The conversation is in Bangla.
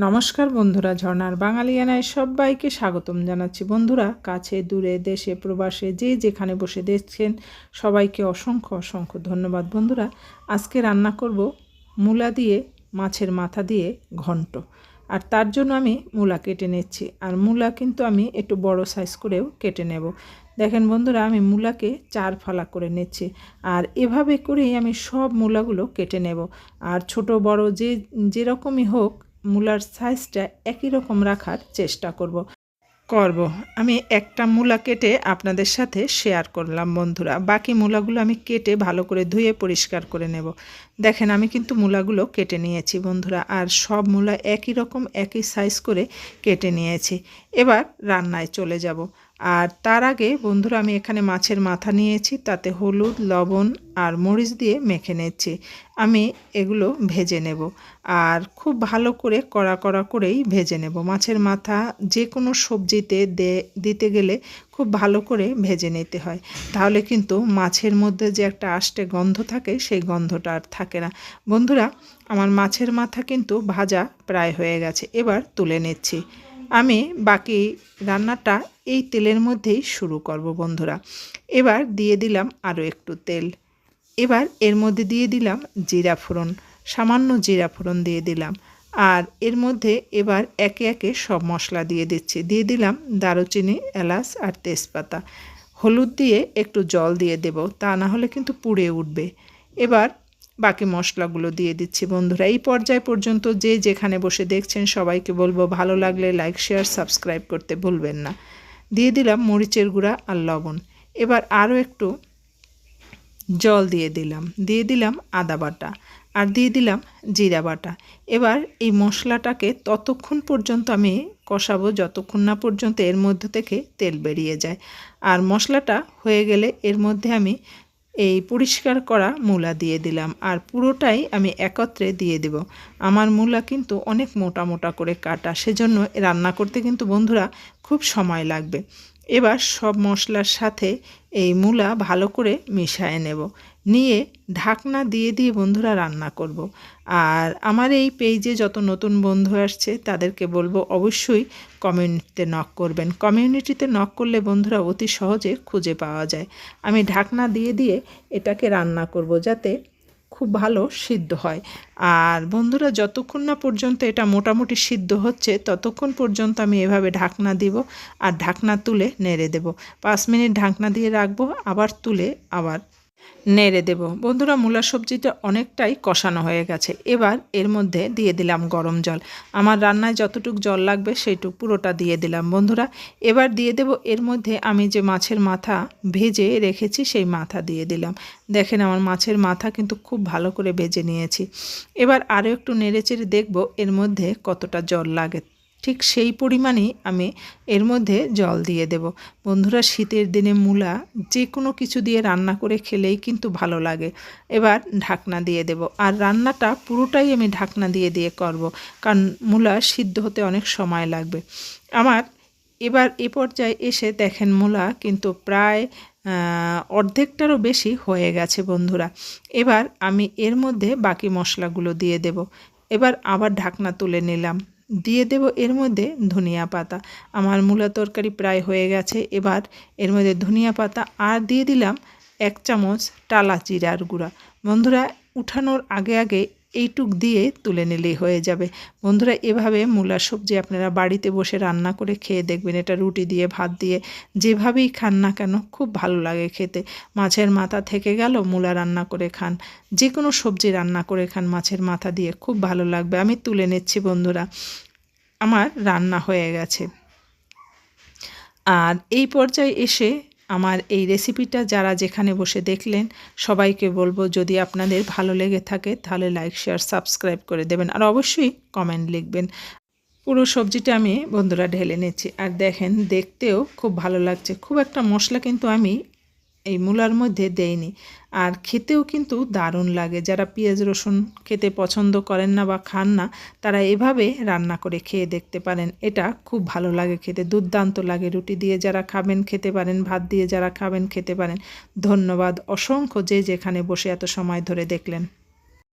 নমস্কার বন্ধুরা, ঝর্ণার বাঙালিয়ানায় সবাইকে স্বাগতম জানাচ্ছি। বন্ধুরা, কাছে, দূরে, দেশে, প্রবাসে, যে যেখানে বসে দেখছেন, সবাইকে অসংখ্য অসংখ্য ধন্যবাদ। বন্ধুরা, আজকে রান্না করব মূলা দিয়ে, মাছের মাথা দিয়ে ঘন্ট। আর তার জন্য আমি মূলা কেটে নিচ্ছি। আর মূলা কিন্তু আমি একটু বড় সাইজ করেও কেটে নেব। দেখেন বন্ধুরা, আমি মূলাকে চার ফালা করে নিচ্ছি। আর এভাবে করেই আমি সব মূলাগুলো কেটে নেব। আর ছোট, বড়, যে, যেরকমই হোক মূলার সাইজটা একই রকম রাখার চেষ্টা করব। করব। আমি একটা মূলা কেটে আপনাদের সাথে শেয়ার করলাম বন্ধুরা। বাকি মূলাগুলো আমি কেটে ভালো করে ধুয়ে পরিষ্কার করে নেব। দেখেন আমি কিন্তু মূলাগুলো কেটে নিয়েছি বন্ধুরা। আর সব মূলা একই রকম, একই সাইজ করে কেটে নিয়েছি। এবার রান্নায় চলে যাব। আর তার আগে, বন্ধুরা, আমি এখানে মাছের মাথা নিয়েছি, তাতে হলুদ, লবণ আর মরিচ দিয়ে মেখে নিচ্ছি। আমি এগুলো ভেজে নেব আর খুব ভালো করে কড়া কড়া করেই ভেজে নেব। মাছের মাথা যে কোনো সবজিতে দিতে গেলে খুব ভালো করে ভেজে নিতে হয়। তাহলে কিন্তু মাছের মধ্যে যে একটা আষ্টে গন্ধ থাকে, সেই গন্ধটা আর থাকে না। বন্ধুরা, আমার মাছের মাথা কিন্তু ভাজা প্রায় হয়ে গেছে। এবার তুলে নিচ্ছি। আমি বাকি রান্নাটা এই তেলের মধ্যেই শুরু করব বন্ধুরা। এবার দিয়ে দিলাম আরও একটু তেল। এবার এর মধ্যে দিয়ে দিলাম জিরা ফোড়ন, সামান্য জিরা ফোড়ন দিয়ে দিলাম। আর এর মধ্যে এবার একে একে সব মশলা দিয়ে দিচ্ছি। দিয়ে দিলাম দারুচিনি, এলাচ আর তেজপাতা। হলুদ দিয়ে একটু জল দিয়ে দেব, তা না হলে কিন্তু পুড়ে উঠবে। এবার বাকি মশলাগুলো দিয়ে দিচ্ছি বন্ধুরা। এই পর্যায় পর্যন্ত যে যেখানে বসে দেখছেন সবাইকে বলব ভালো লাগলে লাইক শেয়ার সাবস্ক্রাইব করতে ভুলবেন না। দিয়ে দিলাম মরিচের গুঁড়া আর লবণ। এবার আরও একটু জল দিয়ে দিলাম। দিয়ে দিলাম আদা বাটা আর দিয়ে দিলাম জিরা বাটা। এবার এই মশলাটাকে ততক্ষণ পর্যন্ত আমি কষাবো, যতক্ষণ না পর্যন্ত এর মধ্যে থেকে তেল বেরিয়ে যায়। আর মশলাটা হয়ে গেলে এর মধ্যে আমি এই পরিষ্কার করা মূলা দিয়ে দিলাম আর পুরোটাই আমি একত্রে দিয়ে দেব। আমার মূলা কিন্তু অনেক মোটা মোটা করে কাটা, সেজন্য রান্না করতে কিন্তু বন্ধুরা খুব সময় লাগবে। এবার সব মশলার সাথে এই মূলা ভালো করে মিশায় নেব। নিয়ে ঢাকনা দিয়ে দিয়ে বন্ধুরা রান্না করব। আর আমার এই পেজে যত নতুন বন্ধু আসছে, তাদেরকে বলব অবশ্যই কমিউনিটিতে নক করবেন। কমিউনিটিতে নক করলে বন্ধুরা অতি সহজে খুঁজে পাওয়া যায়। আমি ঢাকনা দিয়ে দিয়ে এটাকে রান্না করব যাতে খুব ভালো সিদ্ধ হয়। আর বন্ধুরা, যতক্ষণ না পর্যন্ত এটা মোটামুটি সিদ্ধ হচ্ছে, ততক্ষণ পর্যন্ত আমি এভাবে ঢাকনা দিব আর ঢাকনা তুলে নেড়ে দেব। পাঁচ মিনিট ঢাকনা দিয়ে রাখব, আবার তুলে আবার নেড়ে দেব। বন্ধুরা মূলা সবজিটা অনেকটাই কষানো হয়ে গেছে। এবার এর মধ্যে দিয়ে দিলাম গরম জল। আমার রান্নায় যতটুক জল লাগবে সেইটুক পুরোটা দিয়ে দিলাম। বন্ধুরা, এবার দিয়ে দেব এর মধ্যে আমি যে মাছের মাথা ভেজে রেখেছি সেই মাথা দিয়ে দিলাম। দেখেন, আমার মাছের মাথা কিন্তু খুব ভালো করে ভেজে নিয়েছি। এবার আরও একটু নেড়েচেড়ে দেখব এর মধ্যে কতটা জল লাগে। ঠিক সেই পরিমাণেই আমি এর মধ্যে জল দিয়ে দেব। বন্ধুরা, শীতের দিনে মূলা যে কোনো কিছু দিয়ে রান্না করে খেলেই কিন্তু ভালো লাগে। এবার ঢাকনা দিয়ে দেব। আর রান্নাটা পুরোটাই আমি ঢাকনা দিয়ে দিয়ে করব, কারণ মূলা সিদ্ধ হতে অনেক সময় লাগবে। আমার এবার এ পর্যায়ে এসে দেখেন মূলা কিন্তু প্রায় অর্ধেকটারও বেশি হয়ে গেছে বন্ধুরা। এবার আমি এর মধ্যে বাকি মশলাগুলো দিয়ে দেব। এবার আবার ঢাকনা তুলে নিলাম। দিয়ে দেব এর মধ্যে ধনিয়া পাতা। আমার মূলা তরকারি প্রায় হয়ে গেছে। এবার এর মধ্যে ধনিয়া পাতা আর দিয়ে দিলাম এক চামচ টালা জিরার গুঁড়া। বন্ধুরা, উঠানোর আগে আগে এইটুক দিয়ে তুলে নিলেই হয়ে যাবে। বন্ধুরা, এভাবে মূলা সবজি আপনারা বাড়িতে বসে রান্না করে খেয়ে দেখবেন, এটা রুটি দিয়ে, ভাত দিয়ে, যেভাবেই খান না কেন, খুব ভালো লাগে খেতে। মাছের মাথা থেকে গেল, মূলা রান্না করে খান। যে কোনো সবজি রান্না করে খান, মাছের মাথা দিয়ে, খুব ভালো লাগবে। আমি তুলে নিচ্ছি, বন্ধুরা। আমার রান্না হয়ে গেছে। আর এই পর্যায়ে এসে আমার এই রেসিপিটা যারা যেখানে বসে দেখলেন, সবাইকে বলব যদি আপনাদের ভালো লেগে থাকে, তাহলে লাইক শেয়ার সাবস্ক্রাইব করে দেবেন। আর অবশ্যই কমেন্ট লিখবেন। পুরো সবজিটা আমি বন্ধুরা ঢেলে নিচ্ছি। আর দেখেন, দেখতেও খুব ভালো লাগছে। খুব একটা মশলা কিন্তু আমি এই মূলার মধ্যে দেয়নি। আর খেতেও কিন্তু দারুণ লাগে। যারা পেঁয়াজ, রসুন খেতে পছন্দ করেন না বা খান না, তারা এভাবে রান্না করে খেয়ে দেখতে পারেন। এটা খুব ভালো লাগে খেতে। দুর্দান্ত লাগে রুটি দিয়ে যারা খাবেন, খেতে পারেন, ভাত দিয়ে যারা খাবেন, খেতে পারেন। ধন্যবাদ। অসংখ্য যে যেখানে বসে এত সময় ধরে দেখলেন।